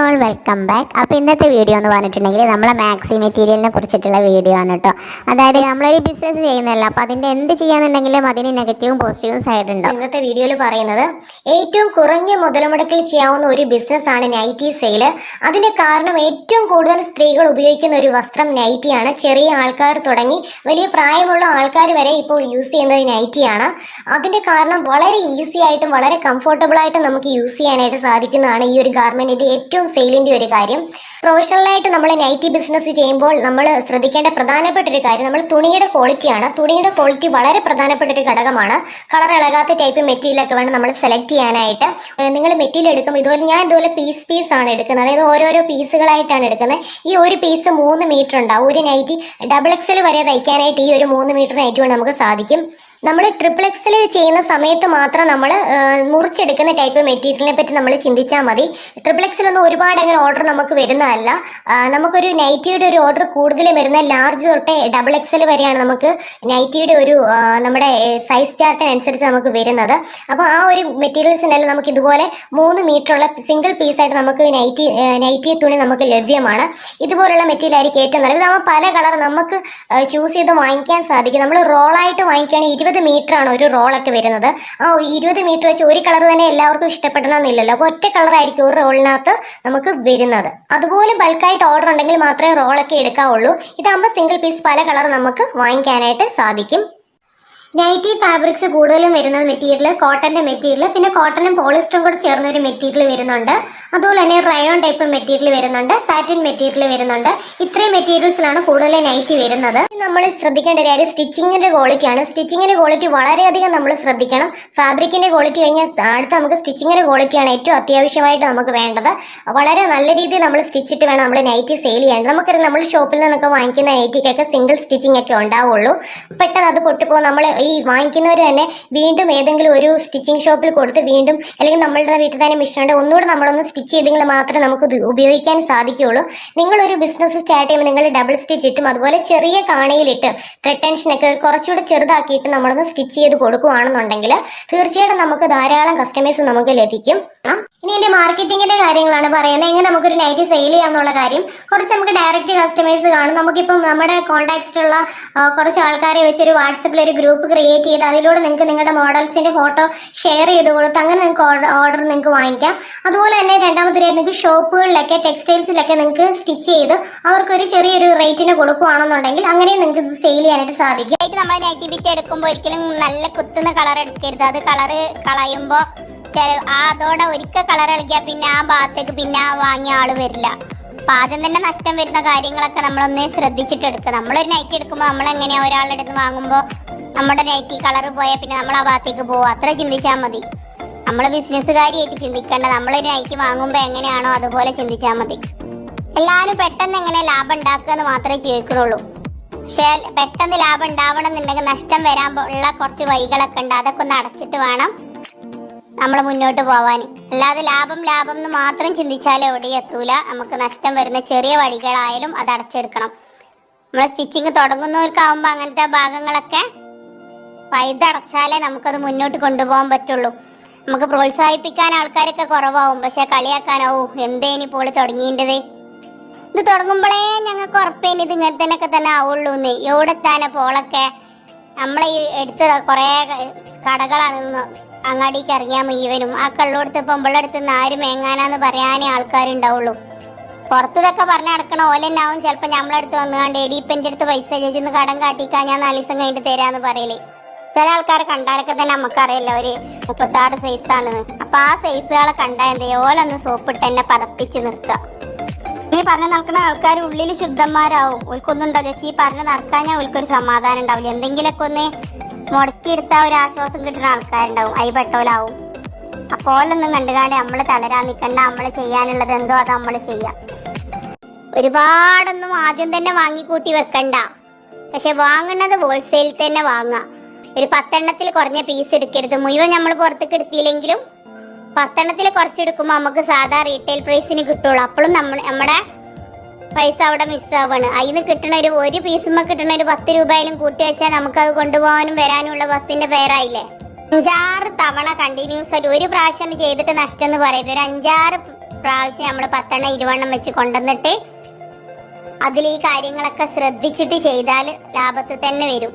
All welcome back അപ്പോൾ ഇന്നത്തെ video എന്ന് പറഞ്ഞിട്ടുണ്ടെങ്കിൽ നമ്മളെ മാക്സി മെറ്റീരിയലിനെ കുറിച്ചിട്ടുള്ള വീഡിയോ ആണ് കേട്ടോ അതായത് നമ്മളൊരു ബിസിനസ് ചെയ്യുന്നതല്ല അപ്പോൾ അതിന്റെ എന്ത് ചെയ്യാന്നുണ്ടെങ്കിലും അതിന് നെഗറ്റീവും പോസിറ്റീവും സൈഡ് ഉണ്ട്. ഇന്നത്തെ വീഡിയോയിൽ പറയുന്നത് ഏറ്റവും കുറഞ്ഞ മുതൽമുടക്കിൽ ചെയ്യാവുന്ന ഒരു ബിസിനസ് ആണ് നൈറ്റി സെയിൽ അതിന്റെ കാരണം ഏറ്റവും കൂടുതൽ സ്ത്രീകൾ ഉപയോഗിക്കുന്ന ഒരു വസ്ത്രം നൈറ്റിയാണ് ചെറിയ ആൾക്കാർ തുടങ്ങി വലിയ പ്രായമുള്ള ആൾക്കാർ വരെ ഇപ്പോൾ യൂസ് ചെയ്യുന്നത് നൈറ്റിയാണ് അതിന്റെ കാരണം വളരെ ഈസി ആയിട്ടും വളരെ കംഫർട്ടബിൾ ആയിട്ടും നമുക്ക് യൂസ് ചെയ്യാനായിട്ട് സാധിക്കുന്നതാണ് ഈ ഒരു ഗാർമെന്റിന്റെ ഏറ്റവും സെയിലിന്റെ ഒരു കാര്യം. പ്രൊഫഷണലായിട്ട് നമ്മൾ നൈറ്റി ബിസിനസ് ചെയ്യുമ്പോൾ നമ്മൾ ശ്രദ്ധിക്കേണ്ട പ്രധാനപ്പെട്ട ഒരു കാര്യം നമ്മൾ തുണിയുടെ ക്വാളിറ്റിയാണ്. തുണിയുടെ ക്വാളിറ്റി വളരെ പ്രധാനപ്പെട്ട ഒരു ഘടകമാണ്. കളർ ഇളകാത്ത ടൈപ്പ് മെറ്റീരിയലൊക്കെ വേണം നമ്മൾ സെലക്ട് ചെയ്യാനായിട്ട്. നിങ്ങൾ മെറ്റീരിയൽ എടുക്കുമ്പോൾ ഇതുപോലെ ഞാൻ ഇതുപോലെ പീസ് പീസ് ആണ് എടുക്കുന്നത്. അതായത് ഓരോരോ പീസുകളായിട്ടാണ് എടുക്കുന്നത്. ഈ ഒരു പീസ് മൂന്ന് മീറ്റർ ഉണ്ടാവും ഒരു നൈറ്റി ഡബിൾ എക്സൽ വരെ തയ്ക്കാനായിട്ട് ഈ ഒരു മൂന്ന് മീറ്റർ നൈറ്റ് കൊണ്ട് നമുക്ക് സാധിക്കും. നമ്മൾ ട്രിപ്പിൾ എക്സിൽ ചെയ്യുന്ന സമയത്ത് മാത്രം നമ്മൾ മുറിച്ചെടുക്കുന്ന ടൈപ്പ് മെറ്റീരിയലിനെ പറ്റി നമ്മൾ ചിന്തിച്ചാൽ മതി. ട്രിപ്പിൾ എക്സിലൊന്നും ഒരുപാട് അങ്ങനെ ഓർഡർ നമുക്ക് വരുന്നതല്ല. നമുക്കൊരു നൈറ്റിയുടെ ഒരു ഓർഡർ കൂടുതൽ വരുന്ന ലാർജ് തൊട്ട് ഡബിൾ എക്സൽ വരെയാണ് നമുക്ക് നൈറ്റിയുടെ ഒരു നമ്മുടെ സൈസ് ചാർട്ടിനനുസരിച്ച് നമുക്ക് വരുന്നത്. അപ്പോൾ ആ ഒരു മെറ്റീരിയൽസിനെല്ലാം നമുക്ക് ഇതുപോലെ മൂന്ന് മീറ്ററുള്ള സിംഗിൾ പീസായിട്ട് നമുക്ക് നൈറ്റി നൈറ്റി തുണി നമുക്ക് ലഭ്യമാണ്. ഇതുപോലുള്ള മെറ്റീരിയൽ ആയിരിക്കും ഏറ്റവും നല്ലത്. നമ്മൾ പല കളർ നമുക്ക് ചൂസ് ചെയ്ത് വാങ്ങിക്കാൻ സാധിക്കും. നമ്മൾ റോളായിട്ട് വാങ്ങിക്കുകയാണെങ്കിൽ ഇരുപത് ആണ് ഒരു റോളൊക്കെ വരുന്നത്. ആ ഇരുപത് മീറ്റർ വെച്ച് ഒരു കളർ തന്നെ എല്ലാവർക്കും ഇഷ്ടപ്പെടണമെന്നില്ലല്ലോ. അപ്പോൾ ഒറ്റ കളറായിരിക്കും ഒരു റോളിനകത്ത് നമുക്ക് വരുന്നത്. അതുപോലെ ബൾക്കായിട്ട് ഓർഡർ ഉണ്ടെങ്കിൽ മാത്രമേ റോളൊക്കെ എടുക്കാവുള്ളൂ. ഇതാകുമ്പോൾ സിംഗിൾ പീസ് പല കളർ നമുക്ക് വാങ്ങിക്കാനായിട്ട് സാധിക്കും. നൈറ്റി ഫാബ്രിക്സ് കൂടുതലും വരുന്ന മെറ്റീരിയൽ കോട്ടന്റെ മെറ്റീരിയൽ പിന്നെ കോട്ടനും പോളിസ്റ്ററും കൂടെ ചേർന്ന ഒരു മെറ്റീരിയൽ വരുന്നുണ്ട്. അതുപോലെ തന്നെ റയോൺ ടൈപ്പ് മെറ്റീരിയൽ വരുന്നുണ്ട് സാറ്റിൻ മെറ്റീരിയൽ വരുന്നുണ്ട്. ഇത്രയും മെറ്റീരിയൽസിലാണ് കൂടുതൽ നൈറ്റി വരുന്നത്. നമ്മൾ ശ്രദ്ധിക്കേണ്ട ഒരു കാര്യം സ്റ്റിച്ചിങ്ങിന്റെ ക്വാളിറ്റിയാണ് സ്റ്റിച്ചിങ്ങിന്റെ ക്വാളിറ്റി വളരെയധികം നമ്മൾ ശ്രദ്ധിക്കണം. ഫാബ്രിക്കിന്റെ ക്വാളിറ്റി കഴിഞ്ഞാൽ അടുത്ത് നമുക്ക് സ്റ്റിച്ചിങ്ങിന്റെ ക്വാളിറ്റിയാണ് ഏറ്റവും അത്യാവശ്യമായിട്ട് നമുക്ക് വേണ്ടത്. വളരെ നല്ല രീതിയിൽ നമ്മൾ സ്റ്റിച്ചിട്ട് വേണം നമ്മൾ നൈറ്റി സെയിൽ ചെയ്യാൻ. നമുക്കറിയാം നമ്മൾ ഷോപ്പിൽ നിന്നൊക്കെ വാങ്ങിക്കുന്ന നൈറ്റിക്കൊക്കെ സിംഗിൾ സ്റ്റിച്ചിങ് ഒക്കെ ഉണ്ടാവുള്ളൂ. പെട്ടെന്ന് അത് പൊട്ടിപ്പോകും നമ്മൾ ഈ വാങ്ങിക്കുന്നവർ തന്നെ വീണ്ടും ഏതെങ്കിലും ഒരു സ്റ്റിച്ചിങ് ഷോപ്പിൽ കൊടുത്ത് വീണ്ടും അല്ലെങ്കിൽ നമ്മളുടെ വീട്ടിൽ തന്നെ മിഷനുണ്ട് ഒന്നുകൂടെ നമ്മളൊന്ന് സ്റ്റിച്ച് ചെയ്തെങ്കിൽ മാത്രമേ നമുക്ക് ഉപയോഗിക്കാൻ സാധിക്കുകയുള്ളൂ. നിങ്ങളൊരു ബിസിനസ് സ്റ്റാർട്ട് ചെയ്യുമ്പോൾ നിങ്ങൾ ഡബിൾ സ്റ്റിച്ച് ഇട്ടും അതുപോലെ ചെറിയ കാണയിലിട്ട് ത്രെഡ് ടെൻഷനൊക്കെ കുറച്ചുകൂടെ ചെറുതാക്കിയിട്ട് നമ്മളൊന്ന് സ്റ്റിച്ച് ചെയ്ത് കൊടുക്കുകയാണെന്നുണ്ടെങ്കിൽ തീർച്ചയായിട്ടും നമുക്ക് ധാരാളം കസ്റ്റമേഴ്സ് നമുക്ക് ലഭിക്കും. ഇനി എന്റെ മാർക്കറ്റിംഗിന്റെ കാര്യങ്ങളാണ് പറയുന്നത്. എങ്ങനെ നമുക്കൊരു നൈറ്റ് സെയിൽ ചെയ്യാമെന്നുള്ള കാര്യം കുറച്ച് നമുക്ക് ഡയറക്റ്റ് കസ്റ്റമേഴ്സ് കാണും. നമുക്കിപ്പം നമ്മുടെ കോൺടാക്ട്സിലുള്ള കുറച്ച് ആൾക്കാരെ വെച്ചൊരു വാട്സപ്പിൽ ഒരു ഗ്രൂപ്പ് ക്രിയേറ്റ് ചെയ്ത് അതിലൂടെ നിങ്ങൾക്ക് നിങ്ങളുടെ മോഡൽസിന്റെ ഫോട്ടോ ഷെയർ ചെയ്ത് കൊടുത്ത് അങ്ങനെ നിങ്ങൾക്ക് ഓർഡർ നിങ്ങൾക്ക് വാങ്ങിക്കാം. അതുപോലെ തന്നെ രണ്ടാമത്തെ നിങ്ങൾക്ക് ഷോപ്പുകളിലൊക്കെ ടെക്സ്റ്റൈൽസിലൊക്കെ നിങ്ങൾക്ക് സ്റ്റിച്ച് ചെയ്ത് അവർക്കൊരു ചെറിയൊരു റേറ്റിന് കൊടുക്കുകയാണെന്നുണ്ടെങ്കിൽ അങ്ങനെ നിങ്ങൾക്ക് ഇത് സെയിൽ ചെയ്യാനായിട്ട് സാധിക്കും. ആയിട്ട് നമ്മൾ നെഗറ്റിവിറ്റി എടുക്കുമ്പോൾ ഒരിക്കലും നല്ല കുത്തുന്ന കളർ എടുക്കരുത്. അത് കളറ് കളയുമ്പോൾ അതോടെ ഒരിക്കൽ കളർ ഇളകിയാൽ പിന്നെ ആ ഭാഗത്തേക്ക് പിന്നെ വാങ്ങിയ ആൾ വരില്ല. അപ്പം ആദ്യം തന്നെ നഷ്ടം വരുന്ന കാര്യങ്ങളൊക്കെ നമ്മളൊന്ന് ശ്രദ്ധിച്ചിട്ട് എടുക്കുക നമ്മളൊരു നൈറ്റ് എടുക്കുമ്പോൾ നമ്മൾ എങ്ങനെയാ ഒരാളുടെ അടുത്ത് വാങ്ങുമ്പോൾ നമ്മുടെ നൈറ്റി കളർ പോയാൽ പിന്നെ നമ്മൾ ആ ഭാഗത്തേക്ക് പോകും അത്ര ചിന്തിച്ചാൽ മതി. നമ്മൾ ബിസിനസ്സുകാരിയായിട്ട് ചിന്തിക്കേണ്ട നമ്മൾ നൈറ്റി വാങ്ങുമ്പോൾ എങ്ങനെയാണോ അതുപോലെ ചിന്തിച്ചാൽ മതി. എല്ലാവരും പെട്ടെന്ന് എങ്ങനെ ലാഭം ഉണ്ടാക്കുക എന്ന് മാത്രമേ ചോദിക്കുന്നുള്ളൂ പക്ഷേ പെട്ടെന്ന് ലാഭം ഉണ്ടാവണം എന്നുണ്ടെങ്കിൽ നഷ്ടം വരാൻ ഉള്ള കുറച്ച് വഴികളൊക്കെ ഉണ്ട്. അതൊക്കെ ഒന്ന് അടച്ചിട്ട് വേണം നമ്മൾ മുന്നോട്ട് പോവാൻ. അല്ലാതെ ലാഭം ലാഭം എന്ന് മാത്രം ചിന്തിച്ചാൽ എവിടെ എത്തൂല. നമുക്ക് നഷ്ടം വരുന്ന ചെറിയ വഴികളായാലും അത് അടച്ചെടുക്കണം. നമ്മൾ സ്റ്റിച്ചിങ് തുടങ്ങുന്നവർക്കാവുമ്പോൾ അങ്ങനത്തെ ഭാഗങ്ങളൊക്കെ പൈതടച്ചാലേ നമുക്കത് മുന്നോട്ട് കൊണ്ടുപോകാൻ പറ്റുള്ളൂ. നമുക്ക് പ്രോത്സാഹിപ്പിക്കാൻ ആൾക്കാരൊക്കെ കുറവാവും. പക്ഷെ കളിയാക്കാനാവും. എന്തേനി പോളി തുടങ്ങിയിട്ടത് ഇത് തുടങ്ങുമ്പോഴേ ഞങ്ങൾക്ക് ഉറപ്പേനി ഇത് ഇങ്ങനെ തന്നെ ഒക്കെ തന്നെ ആവുള്ളൂ എന്ന്. എവിടെത്താന പോളൊക്കെ? നമ്മളെ ഈ എടുത്ത കുറേ കടകളാണ് അങ്ങാടിക്ക് ഇറങ്ങിയാൽ മുഴുവനും ആ കള്ളോടുത്ത് പൊമ്പിളടുത്ത് ആരും എങ്ങാനാന്ന് പറയാനേ ആൾക്കാരുണ്ടാവുള്ളൂ. പുറത്തതൊക്കെ പറഞ്ഞ് നടക്കണ ഓലെന്നാവും ചിലപ്പോൾ നമ്മളടുത്ത് വന്നുകൊണ്ട് എടീപ്പന്റെ അടുത്ത് പൈസ ചോദിച്ചൊന്ന് കടം കാട്ടിക്കാൻ ഞാൻ നാല് ദിവസം കഴിഞ്ഞിട്ട് തരാമെന്ന് പറയലേ. ചില ആൾക്കാരെ കണ്ടാലൊക്കെ തന്നെ നമുക്കറിയില്ല ഒരു മുപ്പത്താറ് സൈസാണെന്ന് അപ്പൊ ആ സൈസുകളെ കണ്ടാൽ എന്തേ ഓലൊന്ന് സോപ്പിട്ട് എന്നെ പതപ്പിച്ച് നിർത്തുക. ഈ പറഞ്ഞ നടക്കുന്ന ആൾക്കാർ ഉള്ളിൽ ശുദ്ധന്മാരാവും. ഓൽക്കൊന്നും ഉണ്ടാവില്ല. പക്ഷേ ഈ പറഞ്ഞ് നടക്കാൻ ഞാൻ ഓൽക്കൊരു സമാധാനം ഉണ്ടാവില്ല. എന്തെങ്കിലുമൊക്കെ ഒന്ന് മുടക്കിയെടുത്താൽ ഒരു ആശ്വാസം കിട്ടുന്ന ആൾക്കാരുണ്ടാവും. അയി പെട്ടോലാവും അപ്പോലൊന്നും കണ്ടുകാണ്ട് നമ്മൾ തളരാൻ നിൽക്കണ്ട നമ്മൾ ചെയ്യാനുള്ളത് എന്തോ അത് നമ്മൾ ചെയ്യാം. ഒരുപാടൊന്നും ആദ്യം തന്നെ വാങ്ങിക്കൂട്ടി വെക്കണ്ട. പക്ഷെ വാങ്ങുന്നത് ഹോൾസെയിൽ തന്നെ വാങ്ങുക ഒരു പത്തെണ്ണത്തിൽ കുറഞ്ഞ പീസ് എടുക്കരുത്. മുഴുവൻ നമ്മൾ പുറത്തേക്ക് എടുത്തില്ലെങ്കിലും പത്തെണ്ണത്തിൽ കുറച്ചെടുക്കുമ്പോൾ നമുക്ക് സാധാ റീറ്റെയിൽ പ്രൈസിന് കിട്ടുള്ളൂ. അപ്പോഴും നമ്മൾ നമ്മുടെ പൈസ അവിടെ മിസ്സാവാണ് അതിന് കിട്ടണ ഒരു ഒരു പീസുമ്പോൾ കിട്ടണ ഒരു പത്ത് രൂപയിലും കൂട്ടി വെച്ചാൽ നമുക്ക് അത് കൊണ്ടുപോകാനും വരാനുള്ള ബസ്സിന്റെ ഫെയറായില്ലേ അഞ്ചാറ് തവണ കണ്ടിന്യൂസ് ആയിട്ട് ഒരു പ്രാവശ്യം ചെയ്തിട്ട് നഷ്ടം എന്ന് പറയുന്നത് ഒരു അഞ്ചാറ് പ്രാവശ്യം നമ്മൾ പത്തെണ്ണം ഇരുവണ്ണം വെച്ച് കൊണ്ടുവന്നിട്ട് അതിൽ ഈ കാര്യങ്ങളൊക്കെ ശ്രദ്ധിച്ചിട്ട് ചെയ്താൽ ലാഭത്തിൽ തന്നെ വരും.